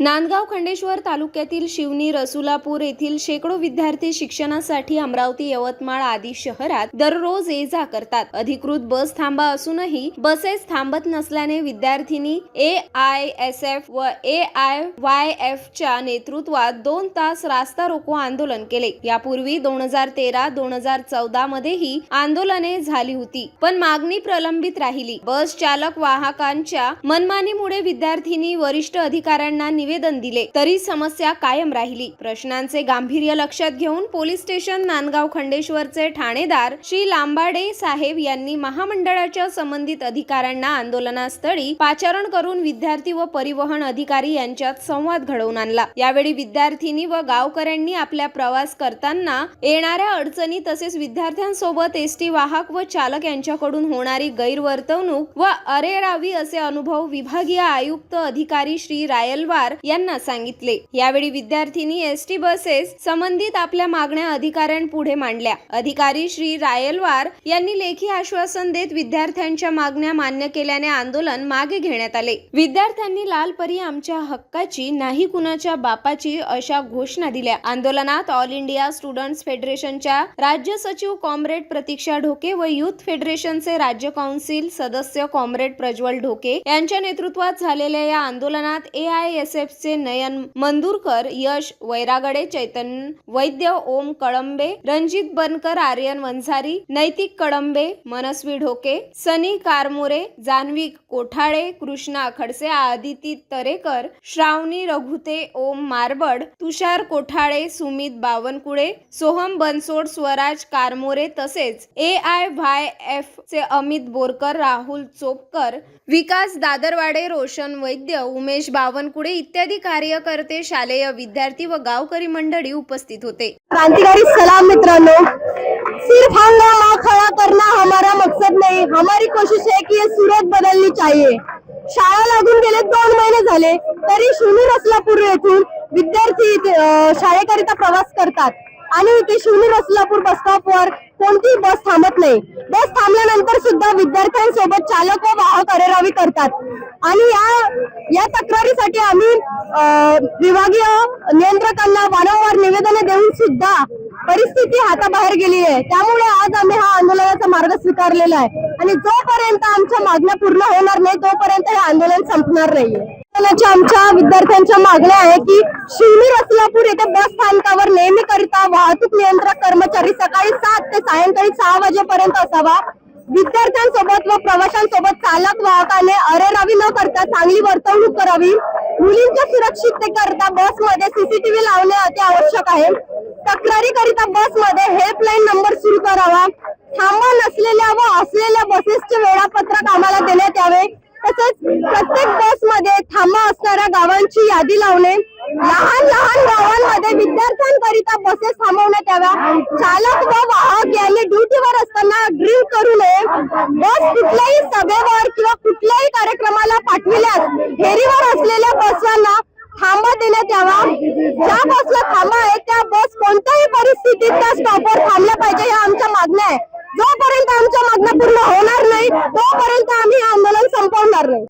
नांदगाव खंडेश्वर तालुक्यातील शिवनी रसुलापूर येथील शेकडो विद्यार्थी शिक्षणासाठी अमरावती यवतमाळ आदी शहरात दररोज ये जा करतात. अधिकृत बस थांबा असूनही बसेस थांबत नसल्याने विद्यार्थ्यांनी ए आय एस एफ व ए आय वाय एफ च्या नेतृत्वात दोन तास रास्ता रोको आंदोलन केले. यापूर्वी दोन हजार तेरा दोन हजार चौदा मध्येही आंदोलने झाली होती पण मागणी प्रलंबित राहिली. बस चालक वाहकांच्या मनमानीमुळे विद्यार्थिनी वरिष्ठ अधिकाऱ्यांना निवेदन दिले तरी समस्या कायम राहिली. प्रश्नांचे गांभीर्य लक्षात घेऊन पोलीस स्टेशन नांदगाव खंडेश्वरचे ठाणेदार श्री लांबाडे साहेब यांनी महामंडळाच्या संबंधित अधिकाऱ्यांना आंदोलनास्थळी पाचारण करून विद्यार्थी व परिवहन अधिकारी यांच्यात संवाद घडवून आणला. यावेळी विद्यार्थिनी व गावकऱ्यांनी आपल्या प्रवास करताना येणाऱ्या अडचणी तसेच विद्यार्थ्यांसोबत एसटी वाहक व चालक यांच्याकडून होणारी गैरवर्तवणूक व अरेरावी असे अनुभव विभागीय आयुक्त अधिकारी श्री रायलवार यांना सांगितले. यावेळी विद्यार्थिनी एसटी बसेस संबंधित आपल्या मागण्या अधिकाऱ्यांपुढे मांडल्या. अधिकारी श्री रायलवार यांनी लेखी आश्वासन देत विद्यार्थ्यांच्या मागण्या मान्य केल्याने आंदोलन मागे घेण्यात आले. विद्यार्थ्यांनी लाल परी आमच्या हक्काची नाही कुणाच्या बापाची अशा घोषणा दिल्या. आंदोलनात ऑल इंडिया स्टुडंट्स फेडरेशनच्या राज्य सचिव कॉम्रेड प्रतीक्षा ढोके व युथ फेडरेशनचे राज्य काउन्सिल सदस्य कॉम्रेड प्रज्वल ढोके यांच्या नेतृत्वात झालेल्या या आंदोलनात ए आय एस एफ चे नयन. मंदुरकर यश वैरागडे चैतन्य वैद्य ओम कळंबे रणजित बनकर आर्यन वंझारी नैतिक कळंबे मनस्वी ढोके सनी कारमोरे जान्हवी कोठाळे कृष्णा खडसे आदिती तरेकर श्रावणी रघुते ओम मारबड तुषार कोठाळे सुमित बावनकुळे सोहम बनसोड स्वराज कारमोरे तसेच ए आय व्हाय एफ चे अमित बोरकर राहुल चोपकर विकास दादरवाडे रोशन वैद्य उमेश बावनकुळे इत्यादी कार्यकर्ते शालेय विद्यार्थी व गावकरी मंडळी उपस्थित होते. क्रांतिकारी सलाम मित्रांनो सिर्फ हंगामा खड़ा करना हमारा मकसद नहीं. हमारी कोशिश है कि ये सूरत बदलनी चाहिए शाळा लागून गेले दोन महिने झाले तरी शिवनी रसलापूर येथून विद्यार्थी शाळेकरिता प्रवास करतात. आणि इथे शिवनी रसलापूर बस स्टॉपवर कोणतीही बस थांबत नाही. बस थांबल्यानंतर सुद्धा विद्यार्थ्यांसोबत चालक व वाहक अरेरावी करतात. आणि या या तक्रारीसाठी आम्ही विभागीय नियंत्रकांना वारंवार निवेदने देऊन सुद्धा परिस्थिती हाताबाहेर गेली आहे. त्यामुळे आज आम्ही हा आंदोलनाचा मार्ग स्वीकारलेला आहे. आणि जोपर्यंत आमच्या मागण्या पूर्ण होणार नाही तोपर्यंत हे आंदोलन संपणार नाहीये. आमच्या विद्यार्थ्यांच्या मागण्या आहे की शिवनी रसलापूर येथे बस स्थानकावर नेहमी करिता वाहतूक नियंत्रक कर्मचारी सकाळी सात ते सायंकाळी सहा वाजेपर्यंत असावा. विद्यार्थ्यांसोबत व प्रवाशांसोबत चालक वाहकाने अरेरावी न करता चांगली वर्तवणूक करावी. मुलींच्या सुरक्षिततेकरिता बसमध्ये सीसीटीव्ही लावणे अति आवश्यक आहे. तक्रारी करिता बसमध्ये हेल्पलाईन नंबर सुरू करावा. थांबा नसलेल्या व असलेल्या बसेसचे वेळापत्रक आम्हाला देण्यात यावे. तसंच प्रत्येक बसमध्ये थांबा असणाऱ्या गावांची यादी लावणे. लहान लहान गावांमध्ये विद्यार्थ्यांकरिता बसेस थांबवण्यात याव्या. चालक व वाहक यांनी ड्युटीवर असताना ड्रिंक करू नये. बस कुठल्याही सभेवर किंवा कुठल्याही कार्यक्रमाला पाठविल्यास फेरीवर असलेल्या बसवांना थांबा देण्यात यावा. ज्या बसला थांबा आहे त्या बस कोणत्याही परिस्थितीत त्या स्टॉपवर थांबल्या पाहिजे ह्या आमच्या मागण्या आहे. आमच्या मागण्या पूर्ण होणार नाही. तोपर्यंत आम्ही आंदोलन संपवणार नाही.